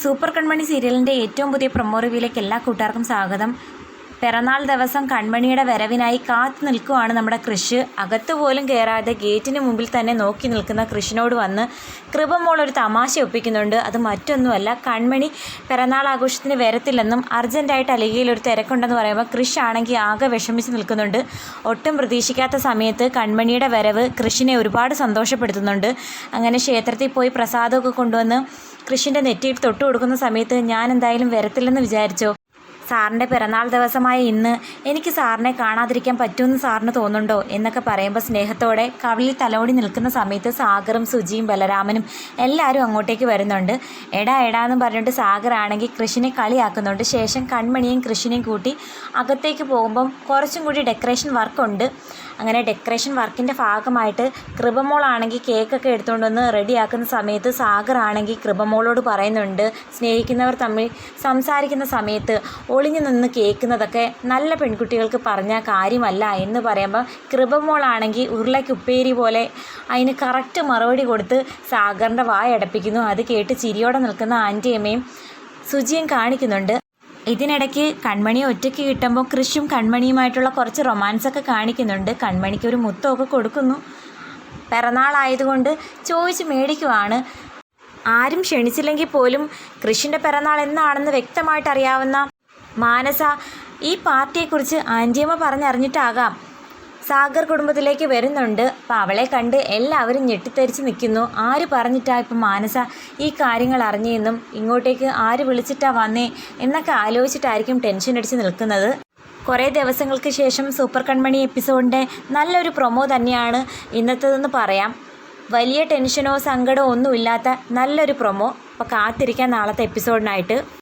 Super കൺമണി സീരിയലിന്റെ ഏറ്റവും പുതിയ പ്രൊമോ റിവ്യൂയിലേക്ക് എല്ലാ കൂട്ടുകാർക്കും സ്വാഗതം. പിറന്നാൾ ദിവസം കൺമണിയുടെ വരവിനായി കാത്തു നിൽക്കുവാണ് നമ്മുടെ കൃഷ്. അകത്തു പോലും കയറാതെ ഗേറ്റിന് മുമ്പിൽ തന്നെ നോക്കി നിൽക്കുന്ന കൃഷിനോട് വന്ന് കൃപമോൾ ഒരു തമാശ ഒപ്പിക്കുന്നുണ്ട്. അത് മറ്റൊന്നുമല്ല കൺമണി പിറന്നാൾ ആഘോഷത്തിന് വരത്തില്ലെന്നും അർജന്റായിട്ട് അലികയിൽ ഒരു തിരക്കുണ്ടെന്ന് പറയുമ്പോൾ കൃഷ് ആണെങ്കിൽ ആകെ വിഷമിച്ച് നിൽക്കുന്നുണ്ട്. ഒട്ടും പ്രതീക്ഷിക്കാത്ത സമയത്ത് കൺമണിയുടെ വരവ് കൃഷിനെ ഒരുപാട് സന്തോഷപ്പെടുത്തുന്നുണ്ട്. അങ്ങനെ ക്ഷേത്രത്തിൽ പോയി പ്രസാദമൊക്കെ കൊണ്ടുവന്ന് കൃഷിന്റെ നെറ്റിയിൽ തൊട്ട് കൊടുക്കുന്ന സമയത്ത് ഞാൻ എന്തായാലും വരത്തില്ലെന്ന് വിചാരിച്ചോ? സാറിന്റെ പിറന്നാൾ ദിവസമായ ഇന്ന് എനിക്ക് സാറിനെ കാണാതിരിക്കാൻ പറ്റുമെന്ന് സാറിന് തോന്നുന്നുണ്ടോ എന്നൊക്കെ പറയുമ്പോൾ സ്നേഹത്തോടെ കവിളിൽ തലോടി നിൽക്കുന്ന സമയത്ത് സാഗറും സുജിയും ബലരാമനും എല്ലാവരും അങ്ങോട്ടേക്ക് വരുന്നുണ്ട്. എടാ എടാ എന്ന് പറഞ്ഞിട്ട് സാഗറാണെങ്കിൽ കൃഷിനെ കളിയാക്കുന്നുണ്ട്. ശേഷം കൺമണിയും കൃഷിനെയും കൂട്ടി അകത്തേക്ക് പോകുമ്പം കുറച്ചും കൂടി ഡെക്കറേഷൻ വർക്കുണ്ട്. അങ്ങനെ ഡെക്കറേഷൻ വർക്കിന്റെ ഭാഗമായിട്ട് കൃപമോളാണെങ്കിൽ കേക്കൊക്കെ എടുത്തുകൊണ്ട് വന്ന് റെഡിയാക്കുന്ന സമയത്ത് സാഗർ ആണെങ്കിൽ കൃപമോളോട് പറയുന്നുണ്ട്. സ്നേഹിക്കുന്നവർ തമ്മിൽ സംസാരിക്കുന്ന സമയത്ത് ഒളിഞ്ഞു നിന്ന് കേൾക്കുന്നതൊക്കെ നല്ല പെൺകുട്ടികൾക്ക് പറഞ്ഞ കാര്യമല്ല എന്ന് പറയുമ്പോൾ കൃപമോളാണെങ്കിൽ ഉരുളയ്ക്കുപ്പേരി പോലെ അതിന് കറക്റ്റ് മറുപടി കൊടുത്ത് സാഗറിന്റെ വായ അടപ്പിക്കുന്നു. അത് കേട്ട് ചിരിയോടെ നിൽക്കുന്ന ആന്റിയമ്മയും സുജിയും കാണിക്കുന്നുണ്ട്. ഇതിനിടയ്ക്ക് കൺമണി ഒറ്റയ്ക്ക് കിട്ടുമ്പോൾ കൃഷിയും കൺമണിയുമായിട്ടുള്ള കുറച്ച് റൊമാൻസൊക്കെ കാണിക്കുന്നുണ്ട്. കൺമണിക്ക് ഒരു മുത്തമൊക്കെ കൊടുക്കുന്നു. പിറന്നാളായതുകൊണ്ട് ചോദിച്ച് മേടിക്കുവാണ്. ആരും ക്ഷണിച്ചില്ലെങ്കിൽ പോലും കൃഷിന്റെ പിറന്നാൾ എന്നാണെന്ന് വ്യക്തമായിട്ട് അറിയാവുന്ന മാനസ ഈ പാർട്ടിയെക്കുറിച്ച് ആന്റിയമ്മ പറഞ്ഞറിഞ്ഞിട്ടാകാം. സാഗർ കുടുംബത്തിലേക്ക് വരുന്നുണ്ട്. അപ്പം അവളെ കണ്ട് എല്ലാവരും ഞെട്ടിത്തെരിച്ച് നിൽക്കുന്നു. ആര് പറഞ്ഞിട്ടാ ഇപ്പം മാനസ ഈ കാര്യങ്ങൾ അറിഞ്ഞെന്നും ഇങ്ങോട്ടേക്ക് ആര് വിളിച്ചിട്ടാ വന്നേ എന്നൊക്കെ ആലോചിച്ചിട്ടായിരിക്കും ടെൻഷൻ അടിച്ച് നിൽക്കുന്നത്. കുറേ ദിവസങ്ങൾക്ക് ശേഷം സൂപ്പർ കൺമണി എപ്പിസോഡിന്റെ നല്ലൊരു പ്രൊമോ തന്നെയാണ് ഇന്നത്തേതെന്ന് പറയാം. വലിയ ടെൻഷനോ സങ്കടമോ ഒന്നുമില്ലാത്ത നല്ലൊരു പ്രൊമോ. അപ്പോൾ കാത്തിരിക്കാൻ നാളത്തെ എപ്പിസോഡിനായിട്ട്.